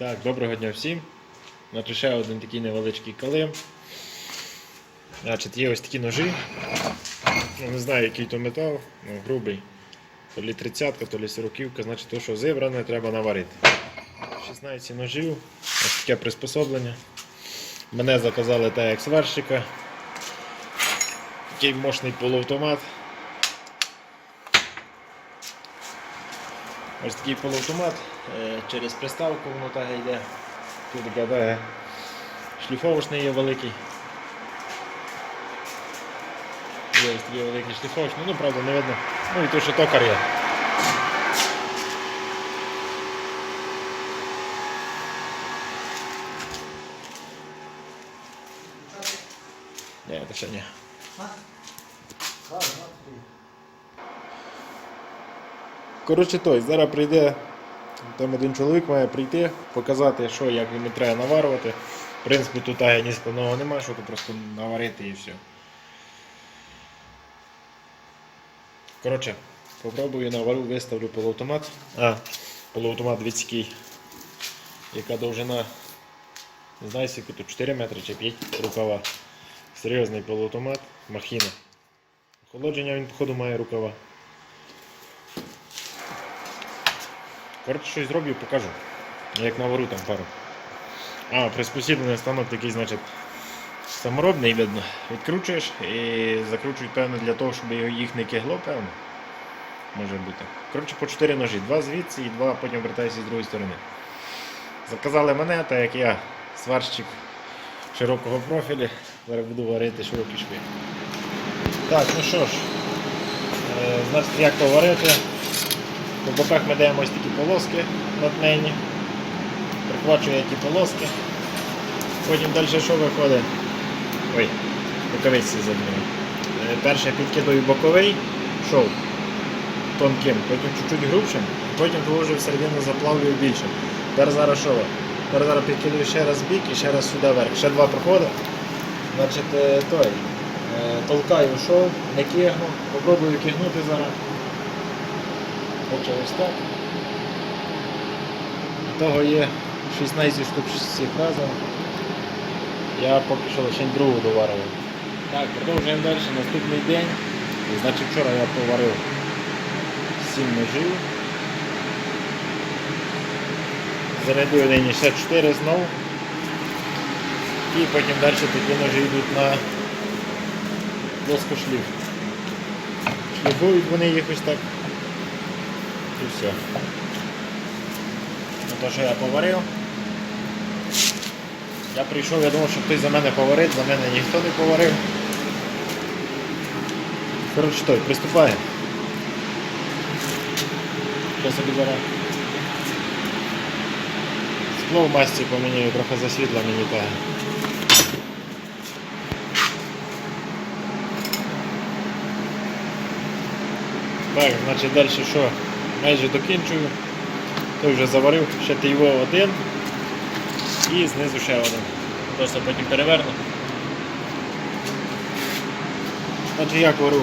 Так, доброго дня всім. Значить, ще один такий невеличкий калим. Значить, є ось такі ножі. Ну, не знаю, який то метал, ну, грубий. То лі 30, то лі 40, значить то, що зібране, треба наварити. 16 ножів, ось таке приспособлення. Мене заказали так як сварщика. Такий мощний полуавтомат. Ось такий полуавтомат е, через приставку воно так йде. Тут таке шліфовочний є великий. Є ось такий великий шліфовочний, ну правда не видно. Ну і то, що токар є. Ні, це ще ні. Коротше той, зараз прийде, там один чоловік має прийти, показати, що як йому треба наварювати. В принципі, тут ні складного немає, що тут просто наварити і все. Коротше, попробую наварю, виставлю полуавтомат. А, полуавтомат дивіться. Яка довжина, не знаю, скільки тут 4 метри чи 5 рукава. Серйозний полуавтомат, махіна. Охолодження він, походу, має рукава. Коротше, щось зроблю, покажу. Як навару там пару. А, приспосіблений станок такий, значить, саморобний видно. Відкручуєш і закручують, певно, для того, щоб їх не кигло, певно. Може бути. Коротше, по 4 ножі. Два звідси і два потім вертаюся з другої сторони. Заказали мене, так як я сварщик широкого профілю. Зараз буду варити широкі шви. Так, ну що ж, е, значить, як поварити. По боках ми даємо ось такі полоски натнені. Прихвачує ті полоски. Потім далі що виходить? Ой, рукавиці забули. Е, Перше підкидаю боковий шов тонким, потім чуть-чуть грубшим, потім положу в середину заплавлюю більше. Тепер зараз що? Тепер зараз підкидаю ще раз бік і ще раз сюди вверх. Ще два проходи. Значить, е, той. е, Толкаю шов, не кигну, попробую кигнути зараз. Ось так. Того є 16 штук всіх разом. Я поки що лише другу доварив. Так, продовжуємо далі. Наступний день. Значить вчора я поварив 7 ножів. Зарядив нині ще 4 знову. І потім далі такі ножі йдуть на плоскошліф. Шліфують вони їх ось так. І все. Ну, то, що я поварив. Я прийшов, я думав, що хтось за мене поварить, за мене ніхто не поварив. Коротше той, приступаємо. Зараз скло в масці поміняю, трохи засвітла мені та. Так, значить далі що? Майже докінчую. Той вже заварив, ще ти його один і знизу ще один. Просто потім переверну. Значить як вару?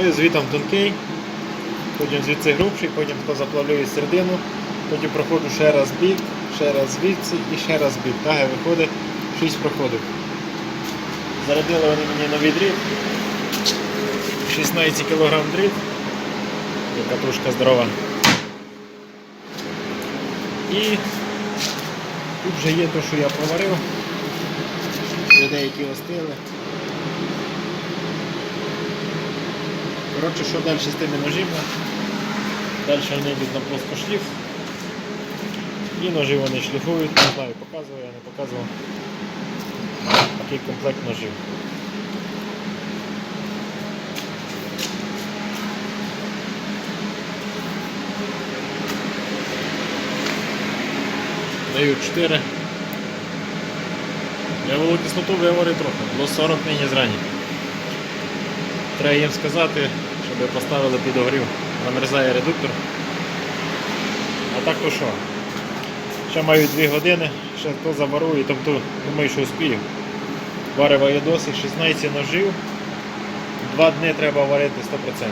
Ось Звітом тонкий, потім звідси грубший, потім заплавлюю середину, потім проходжу ще раз бік, ще раз звідси і ще раз бік. Так і виходить 6 проходів. Зарядили вони мені новий дріт. 16 кг дріт. І катушка здорова. І тут вже є те, що я проварив. Вже деякі остили. Коротше, що далі з тими ножима? Далі вони йдуть на плоскошліф. І ножі вони шліфують, не знаю, показував, я не показував. Такий комплект ножів. Даю 4. Я вологу кислоту виварив трохи, було 40 нині зрані. Треба їм сказати, щоб поставили під огрів. Намерзає редуктор. А так то що? Ще маю 2 години, ще то заварую, тобто думаю, що успію. Варива є досить, 16 ножів. Два дні треба варити 100%.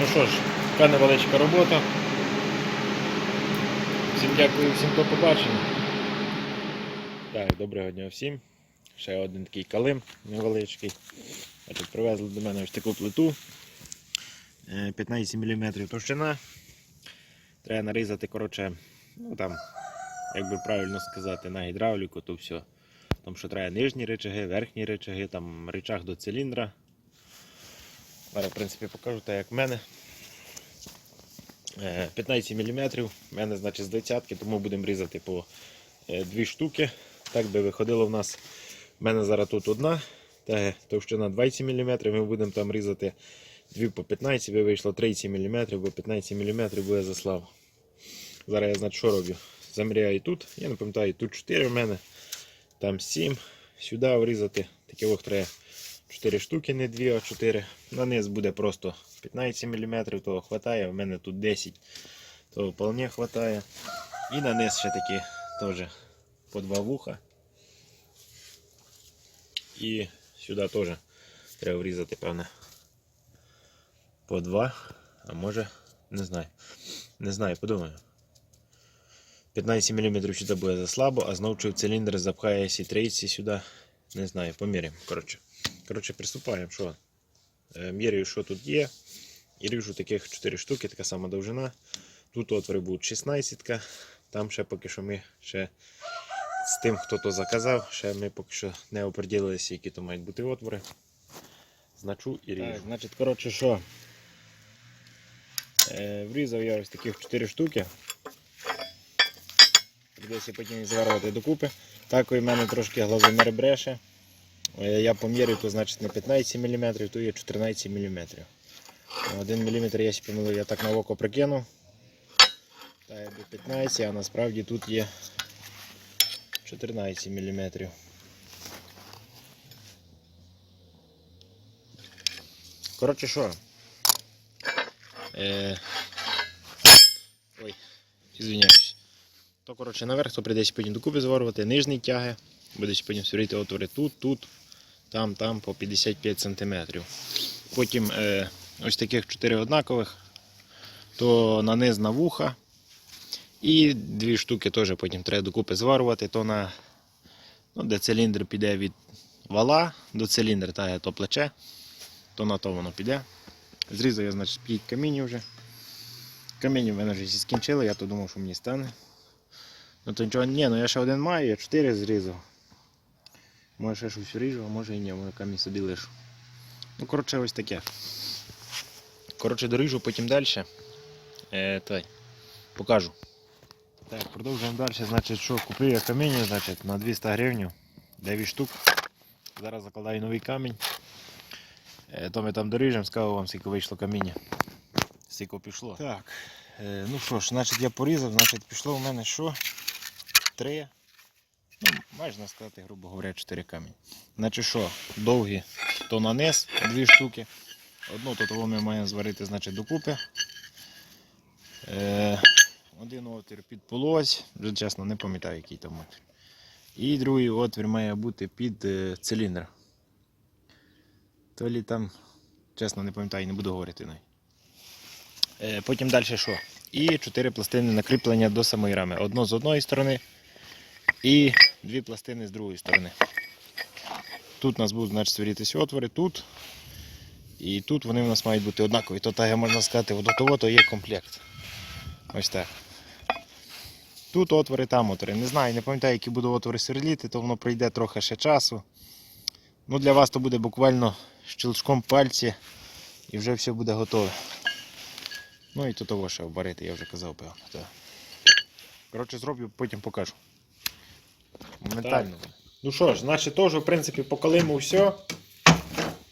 Ну що ж, така невеличка робота. Всім дякую, всім до побачення. Так, доброго дня всім. Ще один такий калим невеличкий. Тут привезли до мене ось таку плиту. Е, 15 мм товщина. Треба нарізати, коротше, ну там, як би правильно сказати, на гідравліку, то все. Тому що треба нижні речаги, верхні речаги, там речах до циліндра. Зараз, в принципі, покажу так, як в мене. Е, 15 мм. У мене, значить, з 20 тому будемо різати по е, дві штуки. Так би виходило в нас. У мене зараз тут одна, та товщина 20 мм. Ми будемо там різати дві по 15, би вийшло 30 мм, бо 15 мм буде заслав. Зараз я значить, що роблю. Заміряю тут, я не пам'ятаю, тут 4 в мене, там 7. Сюди врізати. Таке треба 4 штуки, не 2, а 4. На низ буде просто 15 мм, того хватає, в мене тут 10, того вполне хватає. І на низ ще такі теж по два вуха. І сюди теж треба врізати, певне. По два, а може, не знаю. Не знаю, подумаю. 15 мм сюди буде заслабо, а знову чи в циліндр запхає сі 30 сюди. Не знаю, поміряємо. Коротше, Коротше приступаємо. Що? Е, Міряю, що тут є. І ріжу таких 4 штуки, така сама довжина. Тут отвори будуть 16. Там ще поки що ми ще з тим, хто то заказав, ще ми поки що не оприділилися, які то мають бути отвори. Значу і ріжу. Так, значить, коротше, що? Е, врізав я ось таких 4 штуки. Придеться потім їх зварювати докупи. Так у мене трошки глазомір бреше. Е, Я поміряю, то значить не 15 мм, то є 14 мм. 1 мм я помилив, я так на око прикинув. Та якби 15, а насправді тут є 14 мм. Коротше що? Е... Ой, извиняюсь. То коротше наверх, то прийдеться потім докупи зварювати, нижні тяги. Будеш потім сварити отвори тут, тут, там, там по 55 см. Потім е, ось таких 4 однакових, то на низ на вуха. І дві штуки теж потім треба докупи зварювати, то на ну, де циліндр піде від вала до циліндра, та то плече, то на то воно піде. Зрізав я, значить, 5 камінів вже. Камінів в мене вже скінчили, я то думав, що мені стане. Ну то нічого, ні, ну я ще один маю, я 4 зрізав. Може ще щось ріжу, а може і ні, може камінь собі лишу. Ну, коротше, ось таке. Коротше, доріжу потім далі. Е, той, покажу. Так, продовжуємо далі. Значить, що купив я каміння, значить, на 200 гривень, 9 штук. Зараз закладаю новий камінь. Е, то ми там доріжемо, скажу вам, скільки вийшло каміння. Скільки пішло. Так. Е, ну що ж, значить я порізав, значить пішло у мене що? Три. Ну, можна сказати, грубо говоря, 4 камінь. Значить що, довгі, то на низ, дві штуки. Одну то ми маємо зварити, значить, докупи. Е, один отвір під полось, вже чесно не пам'ятаю, який там отвір. І другий отвір має бути під е, циліндр. То лі там, чесно, не пам'ятаю, не буду говорити навіть. Е, потім далі що? І 4 пластини накріплення до самої рами. Одно з одної сторони і дві пластини з другої сторони. Тут у нас будуть значить, свірітися отвори, тут. І тут вони у нас мають бути однакові. То так можна сказати, от того то є комплект. Ось так. Тут отвори, там отвори. Не знаю, не пам'ятаю, які будуть отвори сверліти, то воно пройде трохи ще часу. Ну, Для вас то буде буквально щелчком пальці і вже все буде готове. Ну і то того ще обварити, я вже казав, певно. Коротше, зроблю, потім покажу. Моментально. Ну що ж, значить теж, в принципі, по калиму все.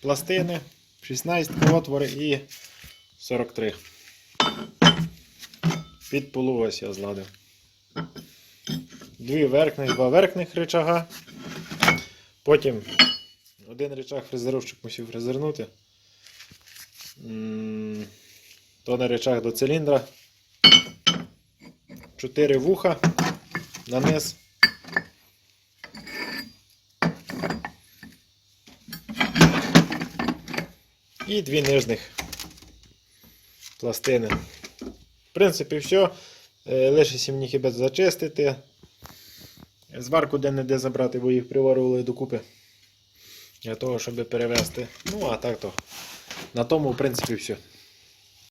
Пластини, 16 отвори і 43. Під полу ось я зладив. Дві верхних, два верхних рычага. Потім один рычаг фрезеровщик мусив фрезернути. М, То на рычаг до циліндра. Чотири вуха на низ. І дві нижних пластини. В принципі, все. Лишиться мені хіба зачистити. Зварку де-не-де забрати, бо їх приварували докупи. Для того, щоб перевезти. Ну, а так то. На тому, в принципі, все.